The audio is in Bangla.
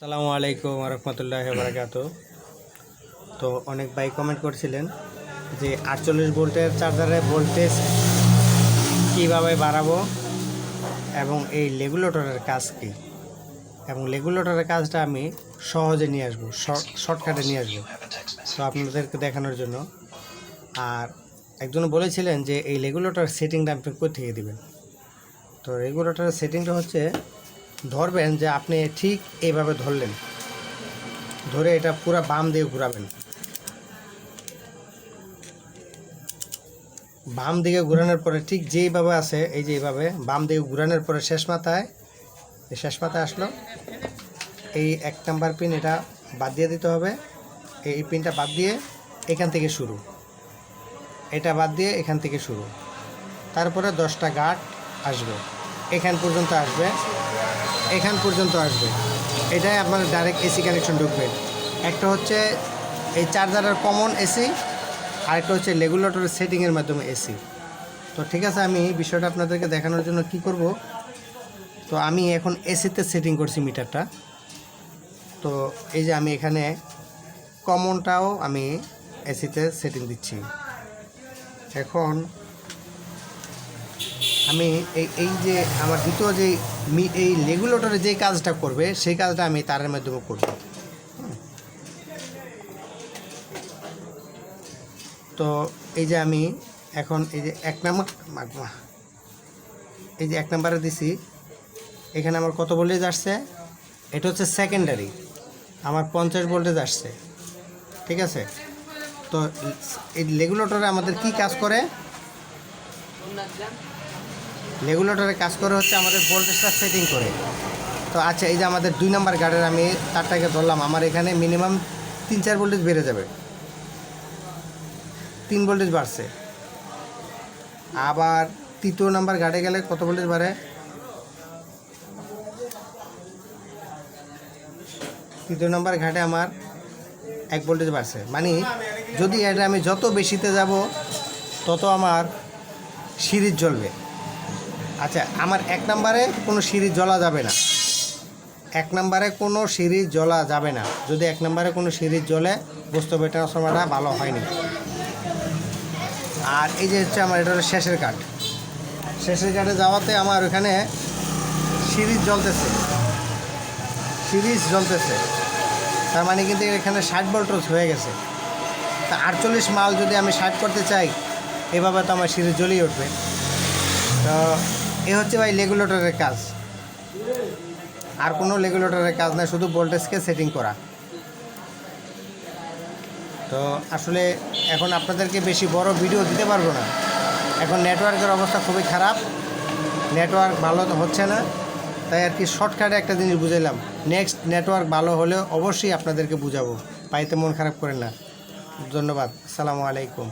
আসসালামু আলাইকুম রহমতুল্লাহ বারাকাত। তো অনেক ভাই কমেন্ট করছিলেন যে আটচল্লিশ ভোল্টের চার্জারে ভোল্টেজ কীভাবে বাড়াবো এবং এই রেগুলেটরের কাজ কী? এবং রেগুলেটরের কাজটা আমি সহজে নিয়ে আসব শর্টকাটে নিয়ে আসব। তো আপনাদেরকে দেখানোর জন্য। আর একজন বলেছিলেন যে এই রেগুলেটর সেটিংটা আপনি কোথেকে দিবেন? তো রেগুলেটরের সেটিংটা হচ্ছে ধরবেন যে আপনি ঠিক এইভাবে ধরলেন। ধরে এটা পুরো বাম দিয়ে ঘুরাবেন। বাম দিকে ঘুরানোর পরে ঠিক যেইভাবে আছে, এই যে এইভাবে বাম দিকে ঘুরানোর পরে শেষ মাথায় শেষ মাথায় আসলো। এই এক নাম্বার পিন এটা বাদ দিয়ে দিতে হবে। এই পিনটা বাদ দিয়ে এখান থেকে শুরু। এটা বাদ দিয়ে এখান থেকে শুরু। তারপরে দশটা গাঁট আসবে। এখান পর্যন্ত আসবে। এখান পর্যন্ত আসবে। এটাই আপনার ডাইরেক্ট এসি কানেকশন ঢুকবে। একটা হচ্ছে এই চার্জারের কমন এসি আরেকটা হচ্ছে রেগুলেটরের সেটিংয়ের মাধ্যমে এসি তো ঠিক আছে, আমি বিষয়টা আপনাদেরকে দেখানোর জন্য কি করব? তো আমি এখন এসিতে সেটিং করছি মিটারটা। তো এই যে আমি এখানে কমনটাও আমি এসিতে সেটিং দিচ্ছি। এখন আমি এই এই যে আমার দ্বিতীয় যে এই রেগুলেটরে যে কাজটা করবে, সেই কাজটা আমি তারের মাধ্যমে করব। তো এই যে আমি এখন এই যে এক নম্বর। এই যে এক নম্বরে দিছি, এখানে আমার কত ভোল্টেজ আসছে? এটা হচ্ছে সেকেন্ডারি আমার পঞ্চাশ ভোল্টেজ আসছে, ঠিক আছে? তো এই রেগুলেটরে আমাদের কি কাজ করে? রেগুলেটরে কাজ করে হচ্ছে আমাদের ভোল্টেজটা সেটিং করে। তো আচ্ছা এই যে আমাদের দুই নাম্বার গার্ডের আমি তারটাকে ধরলাম, আমার এখানে মিনিমাম তিন চার ভোল্টেজ বেড়ে যাবে। তিন ভোল্টেজ বাড়ছে। আবার তৃতীয় নাম্বার গার্ডে গেলে কত ভোল্টেজ বাড়ে? তৃতীয় নাম্বার ঘাটে আমার এক ভোল্টেজ বাড়ছে। মানে যদি এটা আমি যত বেশিতে যাব, তত আমার সিরিজ জ্বলবে। আচ্ছা আমার এক নম্বরে কোনো সিরিজ জ্বলা যাবে না। এক নম্বরে কোনো সিরিজ জ্বলা যাবে না। যদি এক নম্বরে কোনো সিরিজ জ্বলে, বুঝতে হবে ট্রান্সফর্মারটা ভালো হয়নি। আর এই যে হচ্ছে আমার, এটা হলো শেষের কাঠ। শেষের কাঠে যাওয়াতে আমার ওখানে সিরিজ জ্বলতেছে। সিরিজ জ্বলতেছে। তার মানে কিন্তু এখানে ষাট ভোল্টেজ হয়ে গেছে। তা আটচল্লিশ মাল যদি আমি ষাট করতে চাই, এভাবে তো আমার সিরিজ জ্বলেই উঠবে। তো এ হচ্ছে ভাই রেগুলেটরের কাজ। আর কোনো রেগুলেটরের কাজ না শুধু ভোল্টেজকে সেটিং করা। তো আসলে এখন আপনাদেরকে বেশি বড় ভিডিও দিতে পারব না। এখন নেটওয়ার্কের অবস্থা খুবই খারাপ। নেটওয়ার্ক ভালো হচ্ছে না। তাই আর কি শর্টকাটে একটা জিনিস বুঝাইলাম। নেক্সট নেটওয়ার্ক ভালো হলে অবশ্যই আপনাদেরকে বুঝাবো। পাইতে মন খারাপ করেন না। ধন্যবাদ। আসসালামু আলাইকুম।